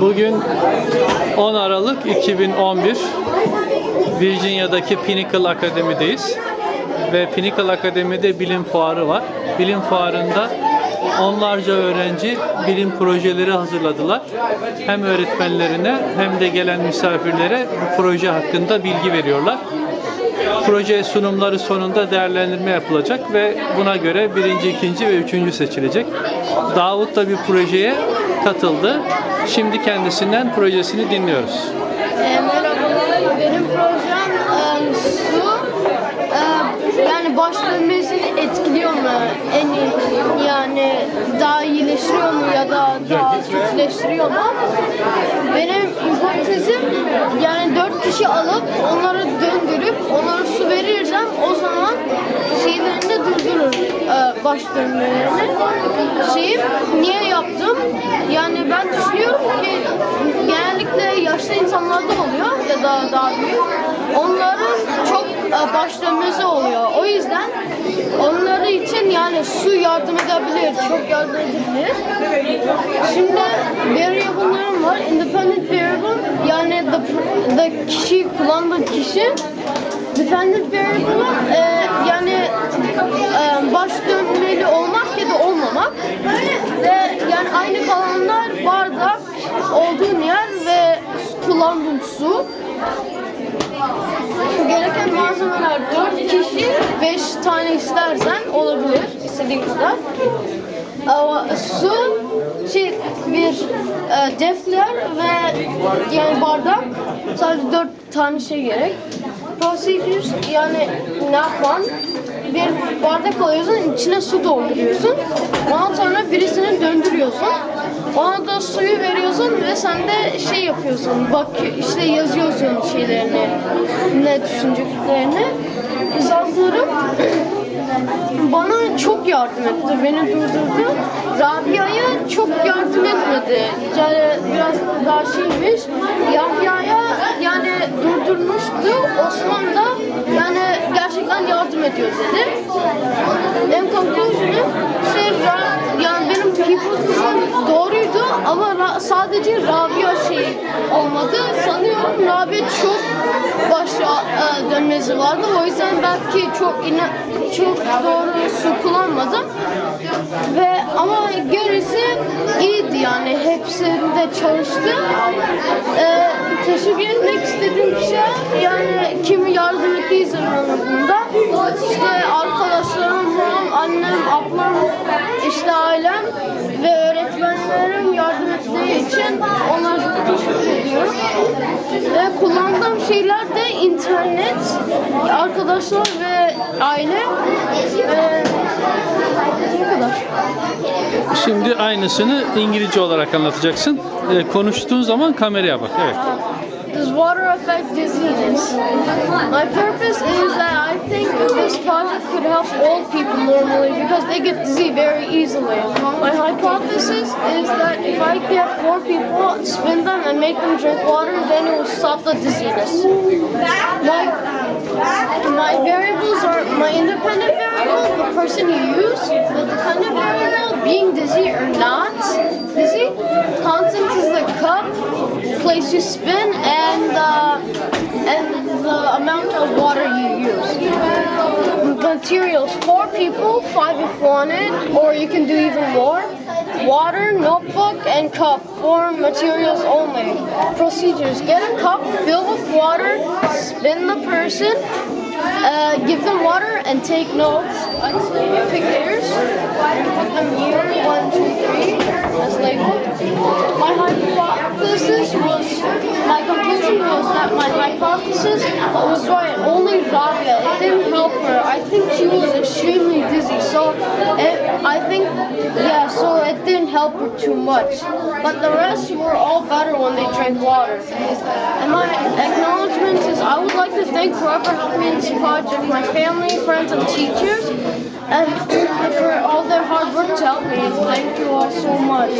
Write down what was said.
Bugün 10 Aralık 2011 Virginia'daki Pinnacle Akademi'deyiz. Ve Pinnacle Akademi'de bilim fuarı var. Bilim fuarında onlarca öğrenci bilim projeleri hazırladılar. Hem öğretmenlerine hem de gelen misafirlere bu proje hakkında bilgi veriyorlar. Proje sunumları sonunda değerlendirme yapılacak ve buna göre birinci, ikinci ve üçüncü seçilecek. Davut da bir projeye katıldı. Şimdi kendisinden projesini dinliyoruz. E, merhabalar, benim projem e, su e, yani baş dönmesini etkiliyor mu? En iyi, yani daha iyileştiriyor mu ya da daha kötüleştiriyor mu? Benim hipotezim yani dört kişi alıp onları döndürüp onlara su verirsem o zaman şeylerini durdurur e, baş dönmelerini. Şeyim niye yaptım? Yani ben düşünüyorum ki genellikle yaşlı insanlarda oluyor ya da daha büyük. Onların çok e, baş dönmesi oluyor. O yüzden onları için yani su yardım edebilir, çok yardım edebilir. Şimdi variable'larım var. Independent variable yani the kişi kullandığı kişi dependent variable e, yani e, baş dönmeli olmak ya da olmamak ve yani aynı kalanlar bardak olduğun yer ve kullandığın su tane istersen olabilir istediğin kadar. Ama su şey bir e, defter ve yani bardak sadece 4 tane şey gerek. Procedures yani ne yapman? Bir bardak alıyorsun içine su dolduruyorsun. Ondan sonra birisini döndürüyorsun ona da suyu veriyorsun ve sen de şey yapıyorsun bak işte yazıyorsun şeylerini ne düşüneceklerini yazılarım bana çok yardım etti beni durdurdu. Rabia'ya çok yardım etmedi. Yani biraz daha şeymiş. Yahya'ya yani durdurmuştu. Osman da yani gerçekten yardım ediyor dedi. En conclusion'ı şey yani doğruydu ama Ra- sadece Rabia şey olmadı. Sanıyorum Rabia çok başa e, dönmesi vardı. O yüzden belki çok ina çok doğru su kullanmadım. Ve ama gerisi iyiydi yani hepsinde çalıştı. E, teşekkür etmek istediğim kişi yani kimi yardım ettiyse bunda. İşte işte ailem ve öğretmenlerim yardım ettiği için onlara teşekkür ediyorum. Ve kullandığım şeyler de internet, arkadaşlar ve aile. Bu kadar. Şimdi aynısını İngilizce olarak anlatacaksın. Ee, konuştuğun zaman kameraya bak. Evet. Does water affect dizziness? My purpose is that I think this project could help old people normally because they get dizzy very easily. My hypothesis is that if I get four people, spin them, and make them drink water, then it will stop the dizziness. My, my variables are my independent variable, the person you use, the dependent variable, being dizzy or not dizzy, constant is the cup, place you spin, and uh, and the amount of water you use. Materials: four people, five if wanted, or you can do even more. Water, notebook, and cup. Four materials only. Procedures: get a cup, fill with water, spin the person, uh, give them water, and take notes put them here. One, two, three. As labeled. My hypothesis was, my conclusion was that my hypothesis was right. Only Rabia, it didn't help her. I think she was extremely dizzy, so it, I think, yeah, so it didn't help her too much. But the rest were all better when they drank water. And my acknowledgement is I would like to thank whoever helped me in this project, my family, friends, and teachers, and for all their hard work to help me. Thank you all so much.